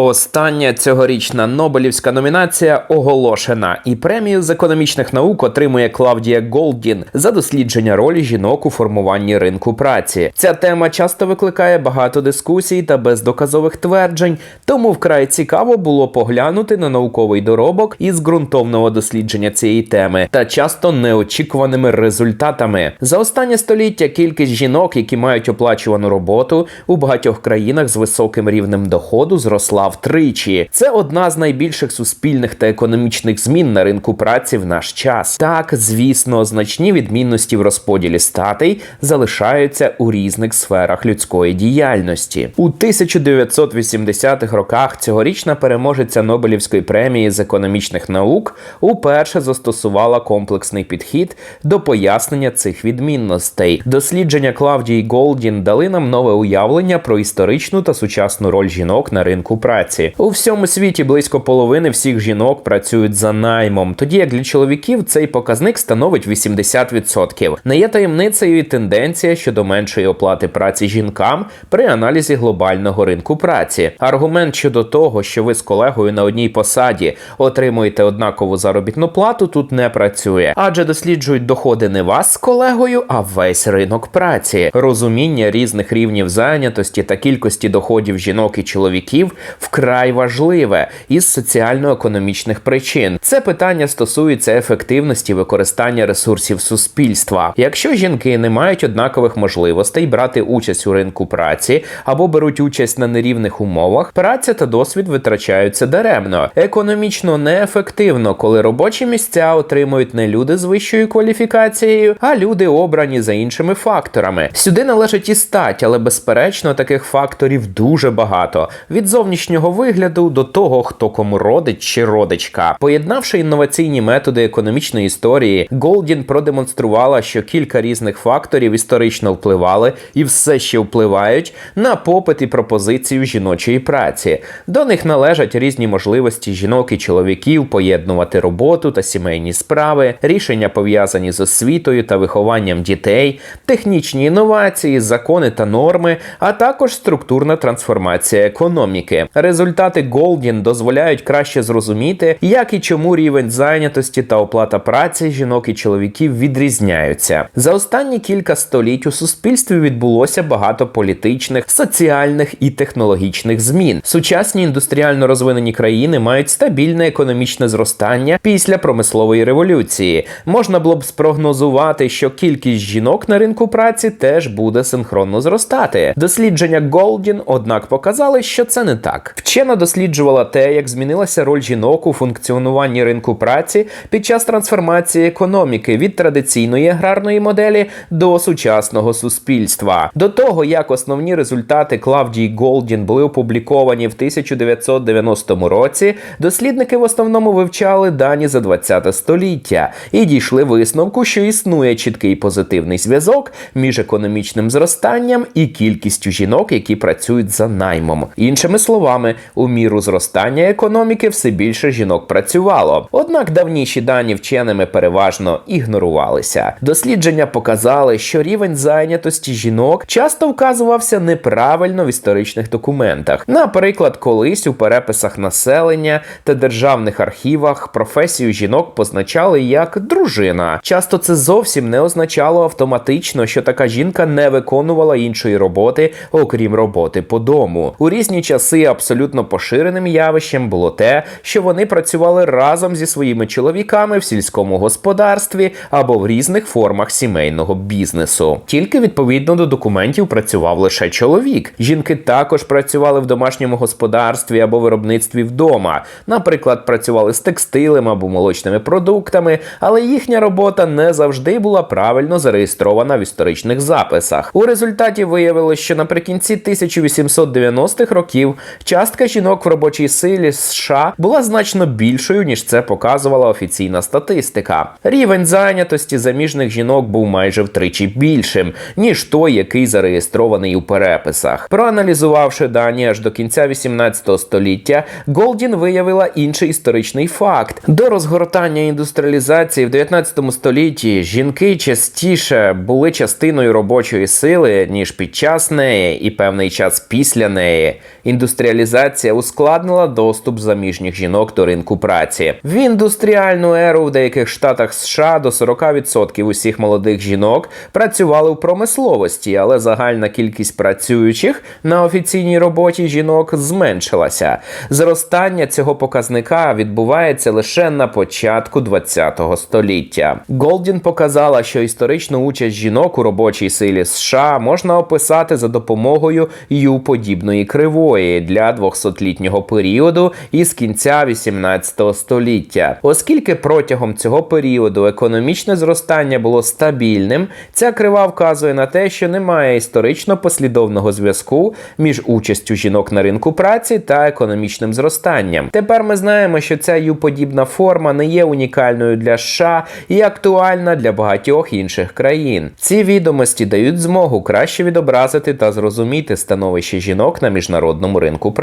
Остання цьогорічна Нобелівська номінація оголошена, і премію з економічних наук отримує Клавдія Голдін за дослідження ролі жінок у формуванні ринку праці. Ця тема часто викликає багато дискусій та бездоказових тверджень, тому вкрай цікаво було поглянути на науковий доробок із ґрунтовного дослідження цієї теми та часто неочікуваними результатами. За останнє століття кількість жінок, які мають оплачувану роботу у багатьох країнах з високим рівнем доходу, зросла втричі. Це одна з найбільших суспільних та економічних змін на ринку праці в наш час. Так, звісно, значні відмінності в розподілі статей залишаються у різних сферах людської діяльності. У 1980-х роках цьогорічна переможеця Нобелівської премії з економічних наук уперше застосувала комплексний підхід до пояснення цих відмінностей. Дослідження Клавдії Голдін дали нам нове уявлення про історичну та сучасну роль жінок на ринку праці. У всьому світі близько половини всіх жінок працюють за наймом, тоді як для чоловіків цей показник становить 80%. Не є таємницею і тенденція щодо меншої оплати праці жінкам при аналізі глобального ринку праці. Аргумент щодо того, що ви з колегою на одній посаді отримуєте однакову заробітну плату, тут не працює, адже досліджують доходи не вас з колегою, а весь ринок праці. Розуміння різних рівнів зайнятості та кількості доходів жінок і чоловіків вкрай важливе із соціально-економічних причин. Це питання стосується ефективності використання ресурсів суспільства. Якщо жінки не мають однакових можливостей брати участь у ринку праці або беруть участь на нерівних умовах, праця та досвід витрачаються даремно. Економічно неефективно, коли робочі місця отримують не люди з вищою кваліфікацією, а люди обрані за іншими факторами. Сюди належить і стать, але безперечно таких факторів дуже багато. Від зовнішнього вигляду до того, хто кому родить чи родичка. Поєднавши інноваційні методи економічної історії, Голдін продемонструвала, що кілька різних факторів історично впливали і все ще впливають на попит і пропозицію жіночої праці. До них належать різні можливості жінок і чоловіків поєднувати роботу та сімейні справи, рішення пов'язані з освітою та вихованням дітей, технічні інновації, закони та норми, а також структурна трансформація економіки. Результати Голдін дозволяють краще зрозуміти, як і чому рівень зайнятості та оплата праці жінок і чоловіків відрізняються. За останні кілька століть у суспільстві відбулося багато політичних, соціальних і технологічних змін. Сучасні індустріально розвинені країни мають стабільне економічне зростання після промислової революції. Можна було б спрогнозувати, що кількість жінок на ринку праці теж буде синхронно зростати. Дослідження Голдін, однак, показали, що це не так. Вчена досліджувала те, як змінилася роль жінок у функціонуванні ринку праці під час трансформації економіки від традиційної аграрної моделі до сучасного суспільства. До того як основні результати Клавдії Голдін були опубліковані в 1990 році, дослідники в основному вивчали дані за 20 століття і дійшли висновку, що існує чіткий позитивний зв'язок між економічним зростанням і кількістю жінок, які працюють за наймом. Іншими словами, у міру зростання економіки все більше жінок працювало. Однак давніші дані вченими переважно ігнорувалися. Дослідження показали, що рівень зайнятості жінок часто вказувався неправильно в історичних документах. Наприклад, колись у переписах населення та державних архівах професію жінок позначали як дружина. Часто це зовсім не означало автоматично, що така жінка не виконувала іншої роботи, окрім роботи по дому. У різні часи абсолютно поширеним явищем було те, що вони працювали разом зі своїми чоловіками в сільському господарстві або в різних формах сімейного бізнесу. Тільки відповідно до документів працював лише чоловік. Жінки також працювали в домашньому господарстві або виробництві вдома. Наприклад, працювали з текстилем або молочними продуктами, але їхня робота не завжди була правильно зареєстрована в історичних записах. У результаті виявилось, що наприкінці 1890-х років частка жінок в робочій силі США була значно більшою, ніж це показувала офіційна статистика. Рівень зайнятості заміжних жінок був майже втричі більшим, ніж той, який зареєстрований у переписах. Проаналізувавши дані аж до кінця 18 століття, Голдін виявила інший історичний факт: до розгортання індустріалізації в 19 столітті жінки частіше були частиною робочої сили ніж під час неї і певний час після неї. Індустріалізація глобалізація ускладнила доступ заміжніх жінок до ринку праці. В індустріальну еру в деяких штатах США до 40% усіх молодих жінок працювали в промисловості, але загальна кількість працюючих на офіційній роботі жінок зменшилася. Зростання цього показника відбувається лише на початку ХХ століття. Голдін показала, що історичну участь жінок у робочій силі США можна описати за допомогою Ю-подібної кривої для 200-літнього періоду із кінця 18 століття. Оскільки протягом цього періоду економічне зростання було стабільним, ця крива вказує на те, що немає історично послідовного зв'язку між участю жінок на ринку праці та економічним зростанням. Тепер ми знаємо, що ця Ю-подібна форма не є унікальною для США і актуальна для багатьох інших країн. Ці відомості дають змогу краще відобразити та зрозуміти становище жінок на міжнародному ринку праці.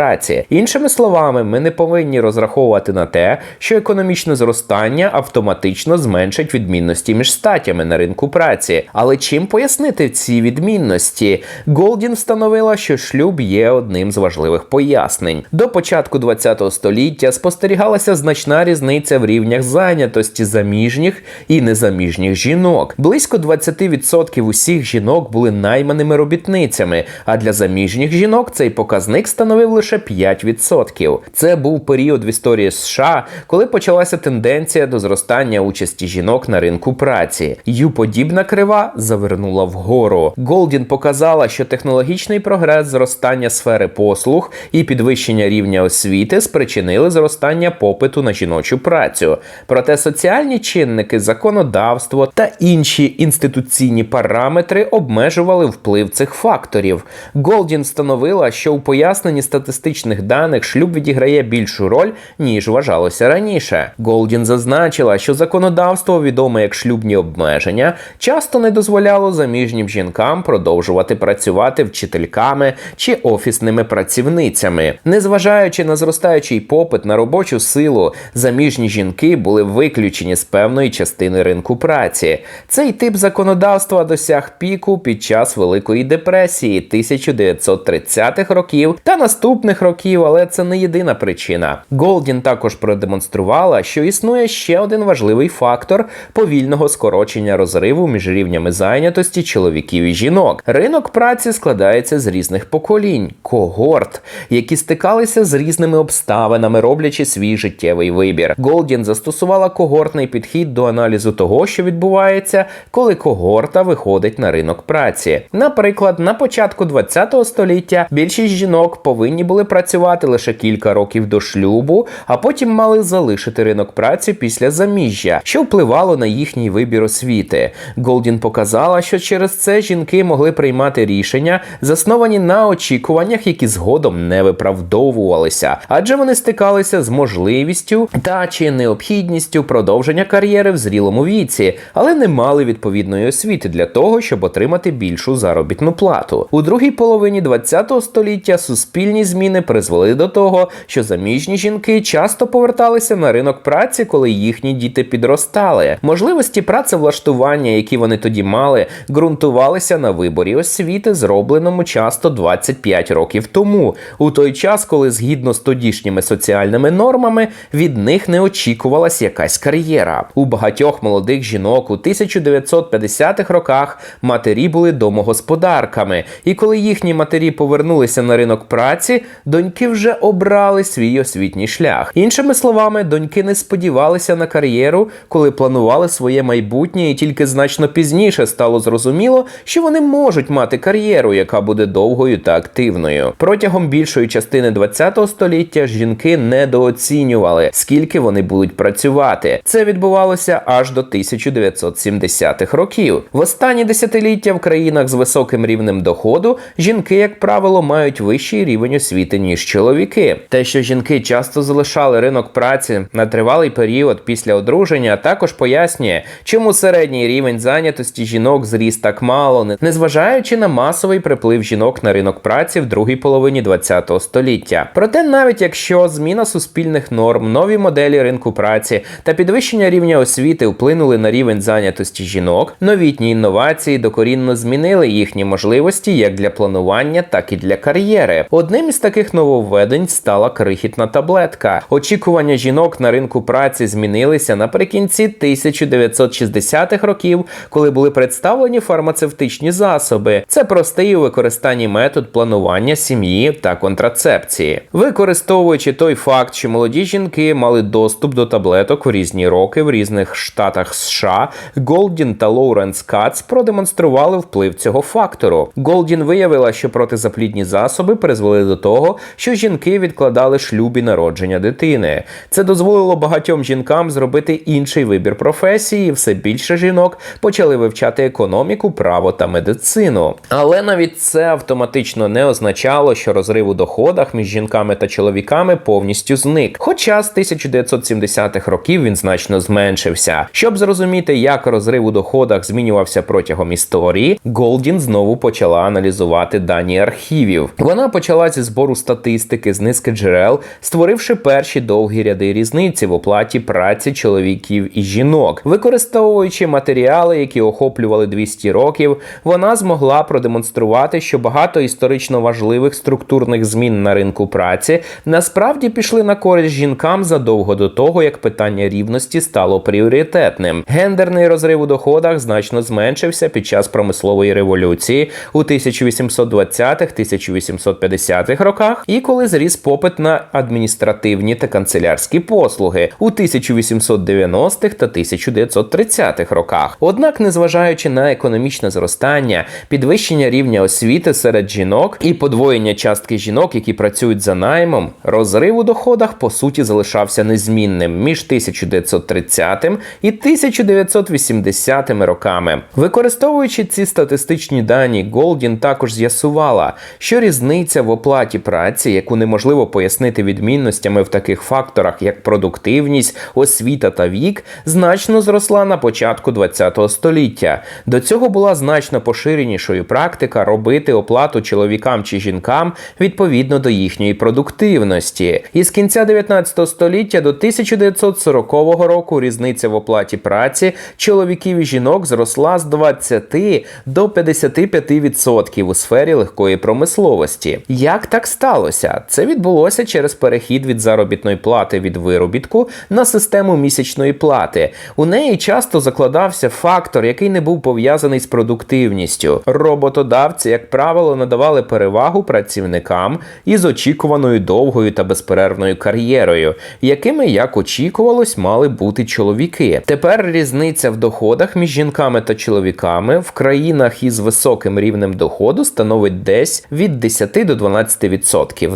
Іншими словами, ми не повинні розраховувати на те, що економічне зростання автоматично зменшить відмінності між статтями на ринку праці. Але чим пояснити ці відмінності? Голдін встановила, що шлюб є одним з важливих пояснень. До початку ХХ століття спостерігалася значна різниця в рівнях зайнятості заміжніх і незаміжніх жінок. Близько 20% усіх жінок були найманими робітницями, а для заміжніх жінок цей показник становив лише 5%. Це був період в історії США, коли почалася тенденція до зростання участі жінок на ринку праці. Ю-подібна крива завернула вгору. Голдін показала, що технологічний прогрес зростання сфери послуг і підвищення рівня освіти спричинили зростання попиту на жіночу працю. Проте соціальні чинники, законодавство та інші інституційні параметри обмежували вплив цих факторів. Голдін встановила, що у поясненні статистичних даних шлюб відіграє більшу роль, ніж вважалося раніше. Голдін зазначила, що законодавство, відоме як шлюбні обмеження, часто не дозволяло заміжнім жінкам продовжувати працювати вчительками чи офісними працівницями. Незважаючи на зростаючий попит на робочу силу, заміжні жінки були виключені з певної частини ринку праці. Цей тип законодавства досяг піку під час Великої депресії 1930-х років та наступних років, але це не єдина причина. Голдін також продемонструвала, що існує ще один важливий фактор повільного скорочення розриву між рівнями зайнятості чоловіків і жінок. Ринок праці складається з різних поколінь, когорт, які стикалися з різними обставинами, роблячи свій життєвий вибір. Голдін застосувала когортний підхід до аналізу того, що відбувається, коли когорта виходить на ринок праці. Наприклад, на початку ХХ століття більшість жінок повинні були працювати лише кілька років до шлюбу, а потім мали залишити ринок праці після заміжжя, що впливало на їхній вибір освіти. Голдін показала, що через це жінки могли приймати рішення, засновані на очікуваннях, які згодом не виправдовувалися, адже вони стикалися з можливістю та чи необхідністю продовження кар'єри в зрілому віці, але не мали відповідної освіти для того, щоб отримати більшу заробітну плату. У другій половині ХХ століття суспільні зміни призвели до того, що заміжні жінки часто поверталися на ринок праці, коли їхні діти підростали. Можливості працевлаштування, які вони тоді мали, ґрунтувалися на виборі освіти, зробленому часто 25 років тому, у той час, коли згідно з тодішніми соціальними нормами від них не очікувалась якась кар'єра. У багатьох молодих жінок у 1950-х роках матері були домогосподарками, і коли їхні матері повернулися на ринок праці, доньки вже обрали свій освітній шлях. Іншими словами, доньки не сподівалися на кар'єру, коли планували своє майбутнє, і тільки значно пізніше стало зрозуміло, що вони можуть мати кар'єру, яка буде довгою та активною. Протягом більшої частини ХХ століття жінки недооцінювали, скільки вони будуть працювати. Це відбувалося аж до 1970-х років. В останні десятиліття в країнах з високим рівнем доходу жінки, як правило, мають вищий рівень освіти ніж чоловіки. Те, що жінки часто залишали ринок праці на тривалий період після одруження, також пояснює, чому середній рівень зайнятості жінок зріс так мало, незважаючи на масовий приплив жінок на ринок праці в другій половині ХХ століття. Проте, навіть якщо зміна суспільних норм, нові моделі ринку праці та підвищення рівня освіти вплинули на рівень зайнятості жінок, новітні інновації докорінно змінили їхні можливості як для планування, так і для кар'єри. Одним із таких нововведень стала крихітна таблетка. Очікування жінок на ринку праці змінилися наприкінці 1960-х років, коли були представлені фармацевтичні засоби. Це простий у використанні метод планування сім'ї та контрацепції, використовуючи той факт, що молоді жінки мали доступ до таблеток у різні роки в різних штатах США. Голдін та Лоуренс Кац продемонстрували вплив цього фактору. Голдін виявила, що протизаплідні засоби призвели до того, що жінки відкладали шлюб і народження дитини. Це дозволило багатьом жінкам зробити інший вибір професії. і Все більше жінок почали вивчати економіку, право та медицину. Але навіть це автоматично не означало, що розрив у доходах між жінками та чоловіками повністю зник. Хоча з 1970-х років він значно зменшився. Щоб зрозуміти, як розрив у доходах змінювався протягом історії, Голдін знову почала аналізувати дані архівів. Вона почала зі збору статистики з низки джерел, створивши перші довгі ряди різниці в оплаті праці чоловіків і жінок. Використовуючи матеріали, які охоплювали 200 років, вона змогла продемонструвати, що багато історично важливих структурних змін на ринку праці насправді пішли на користь жінкам задовго до того, як питання рівності стало пріоритетним. Гендерний розрив у доходах значно зменшився під час промислової революції у 1820-1850-х роках, і коли зріс попит на адміністративні та канцелярські послуги у 1890-х та 1930-х роках. Однак, незважаючи на економічне зростання, підвищення рівня освіти серед жінок і подвоєння частки жінок, які працюють за наймом, розрив у доходах по суті залишався незмінним між 1930 і 1980 роками. Використовуючи ці статистичні дані, Голдін також з'ясувала, що різниця в оплаті праці, яку неможливо пояснити відмінностями в таких факторах, як продуктивність, освіта та вік, значно зросла на початку ХХ століття. До цього була значно поширенішою практика робити оплату чоловікам чи жінкам відповідно до їхньої продуктивності. І з кінця 19 століття до 1940 року різниця в оплаті праці чоловіків і жінок зросла з 20 до 55% у сфері легкої промисловості. Як так сталося? Це відбулося через перехід від заробітної плати від виробітку на систему місячної плати. У неї часто закладався фактор, який не був пов'язаний з продуктивністю. Роботодавці, як правило, надавали перевагу працівникам із очікуваною довгою та безперервною кар'єрою, якими, як очікувалось, мали бути чоловіки. Тепер різниця в доходах між жінками та чоловіками в країнах із високим рівнем доходу становить десь від 10 до 12%,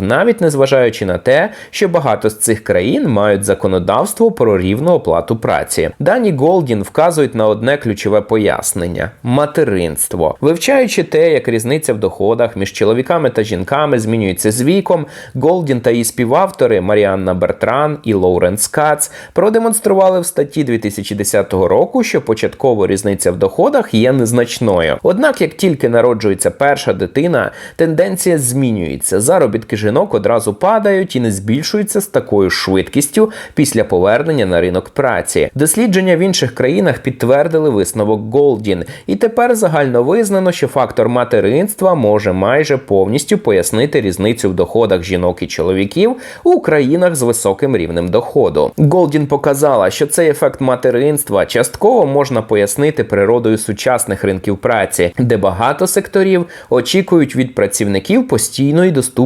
навіть незважаючи на те, що багато з цих країн мають законодавство про рівну оплату праці. Дані Голдін вказують на одне ключове пояснення материнство. Вивчаючи те, як різниця в доходах між чоловіками та жінками змінюється з віком, Голдін та її співавтори Маріанна Бертран і Лоуренс Кац продемонстрували в статті 2010 року, що початково різниця в доходах є незначною. Однак, як тільки народжується перша дитина, тенденція змінюється. Заробітки жінок одразу падають і не збільшуються з такою швидкістю після повернення на ринок праці. Дослідження в інших країнах підтвердили висновок Голдін, і тепер загально визнано, що фактор материнства може майже повністю пояснити різницю в доходах жінок і чоловіків у країнах з високим рівнем доходу. Голдін показала, що цей ефект материнства частково можна пояснити природою сучасних ринків праці, де багато секторів очікують від працівників постійної доступності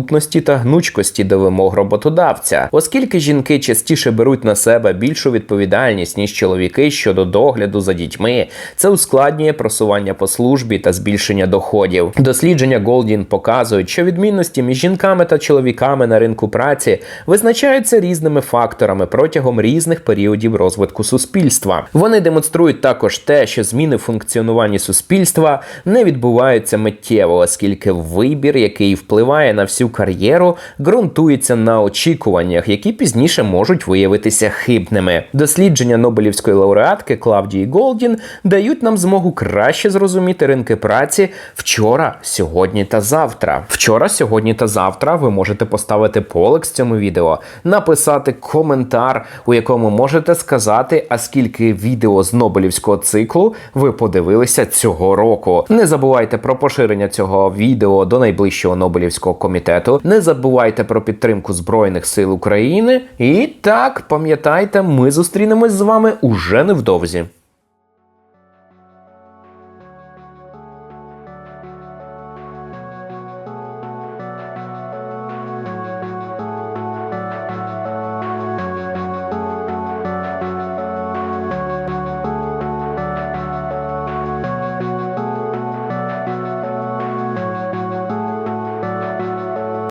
та гнучкості до вимог роботодавця, оскільки жінки частіше беруть на себе більшу відповідальність ніж чоловіки щодо догляду за дітьми. Це ускладнює просування по службі та збільшення доходів. Дослідження Голдін показують, що відмінності між жінками та чоловіками на ринку праці визначаються різними факторами протягом різних періодів розвитку суспільства. Вони демонструють також те, що зміни в функціонуванні суспільства не відбуваються миттєво, оскільки вибір, який впливає на всю кар'єру, ґрунтується на очікуваннях, які пізніше можуть виявитися хибними. Дослідження Нобелівської лауреатки Клавдії Голдін дають нам змогу краще зрозуміти ринки праці вчора, сьогодні та завтра. Вчора, сьогодні та завтра ви можете поставити полекс цьому відео, написати коментар, у якому можете сказати, а скільки відео з Нобелівського циклу ви подивилися цього року. Не забувайте про поширення цього відео до найближчого Нобелівського комітету університету. Не забувайте про підтримку Збройних сил України. І так, пам'ятайте, ми зустрінемось з вами уже невдовзі.